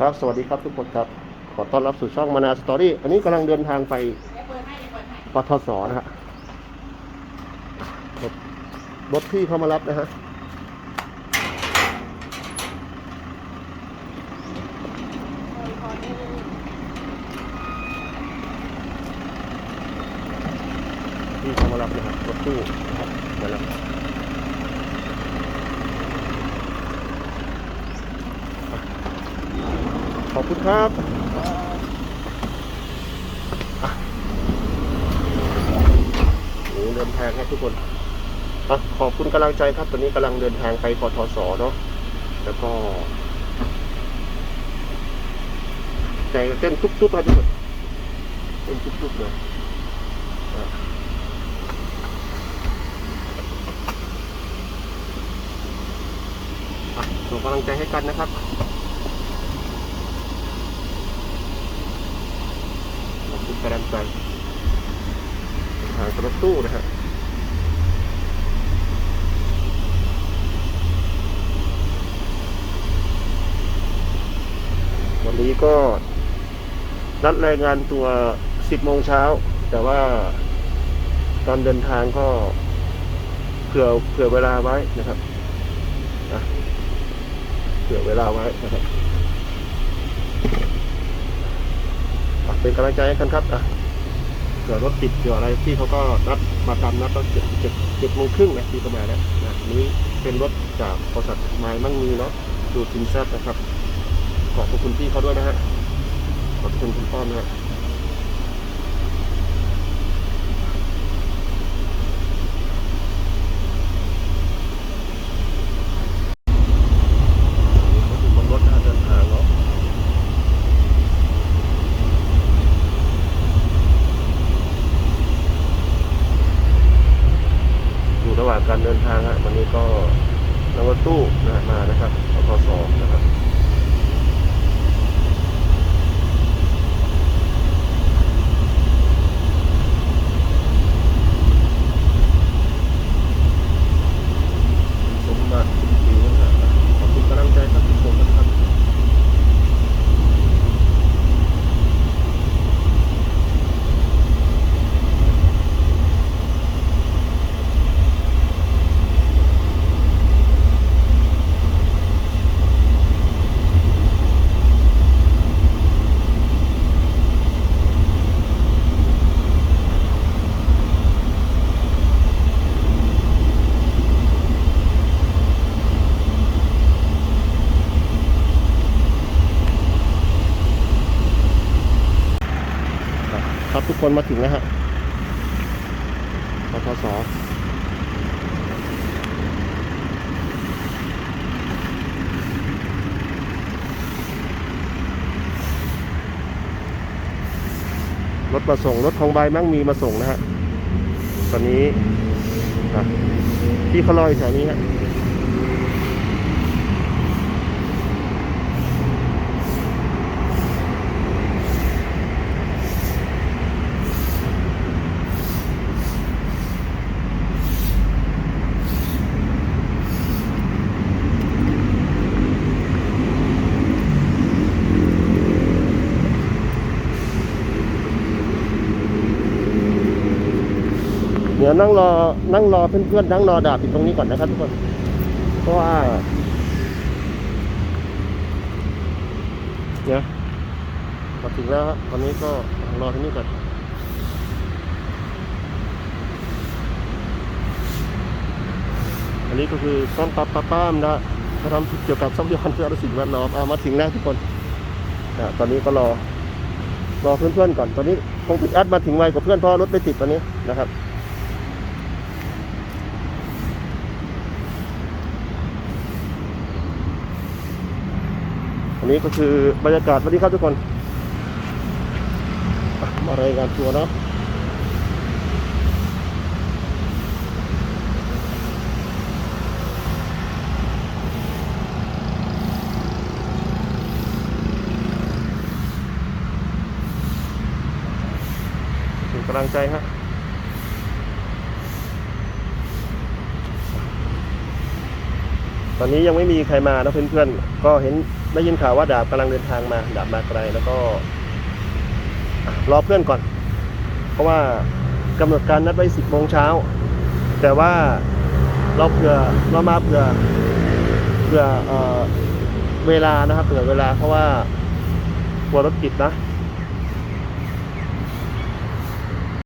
ครับ สวัสดีครับทุกคนครับ ขอต้อนรับสู่ช่องมานาสตอรี่ อันนี้กำลังเดินทางไปปทศนะฮะรถรถที่เข้ามารับนะฮะที่เข้ามารับนะครับรถตู้นะครับมารับ อบคุณครับโอ้เดินทางครับทุกคนอะขอบคุณกำลังใจครับ ตอนนี้กำลังเดินทางไปปทศเนาะ แล้วก็ใจเต้นตุ๊บๆครับทุกคนเต้นตุ๊บๆเลยอะส่งกำลังใจให้กันนะครับ ขอบคุณกำลังใจทางรถตู้นะฮะวันนี้ก็นัดรายงานตัว 10 โมงเช้า แต่ว่าการเดินทางก็เผื่อเผื่อเวลาไว้นะครับเผื่อเวลาไว้นะครับอะ เป็นกำลังใจให้กันครับอะเผื่อรถติดเกิดอะไรที่เขาก็นัดมาตามนัดตอนเจ็ดเจ็ดเจ็ดโมงครึ่งนะที่ประมาณนะนะนนี้เป็นรถจากบริษัทไม้มั่งมีเนาะดูทินแซดนะครับ ขอบคุณพี่เขาด้วยนะฮะขอบคุณคุณป้อมนะฮะบนรถนะเดินทางเนาะ อยู่ระหว่ากการเดินทางฮะวันนี้ก็นั่งรถตู้นะฮะมานะครับอทสนะครับ สมบัติคุณผิวนะฮะขอบคุณกำลังใจครับทุกคนนะครับ ครับ ทุกคนมาถึงแล้วฮะปทศรถมาส่งรถของใบมั่งมีมาส่งนะฮะ ตอนนี้ที่เขาลอยแถวนี้ฮะ ดี๋ยวนั่งรอนั่งรอเพื่อนๆนั่งรอดาบอยู่ตรงนี้ก่อนนะครับทุกคนเพราะว่าเนี่ยมาถึงแล้วครับตอนนี้ก็รอที่นี่ก่อนอันนี้ก็คือต้นปับปป้ามนะเขาทำเกี่ยวกับทรัพยากรเพื่อสิ่งแวดล้อมเอามาถึงแล้วทุกคนอะตอนนี้ก็รอรอเพื่อนๆก่อนตอนนี้คงปิดแอดมาถึงไวกว่าเพื่อนเพราะรถไม่ติดตอนนี้นะครับ อันนี้ก็คือบรรยากาศวันนี้ครับทุกคนอะมารายงานตัวเนาะเป็นกำลังใจฮะตอนอนนี้ยังไม่มีใครมานะเพื่อนๆ ก็เห็น ได้ยินข่าวว่าดาบกำลังเดินทางมา ดาบมาไกลแล้วก็รอเพื่อนก่อน เพราะว่ากำหนดการนัดไว้สิบโมงเช้า แต่ว่าเราเผื่อเรามาเผื่อเผื่อเอ่อเวลานะครับเผื่อเวลาเพราะว่ากลัวรถติดนะ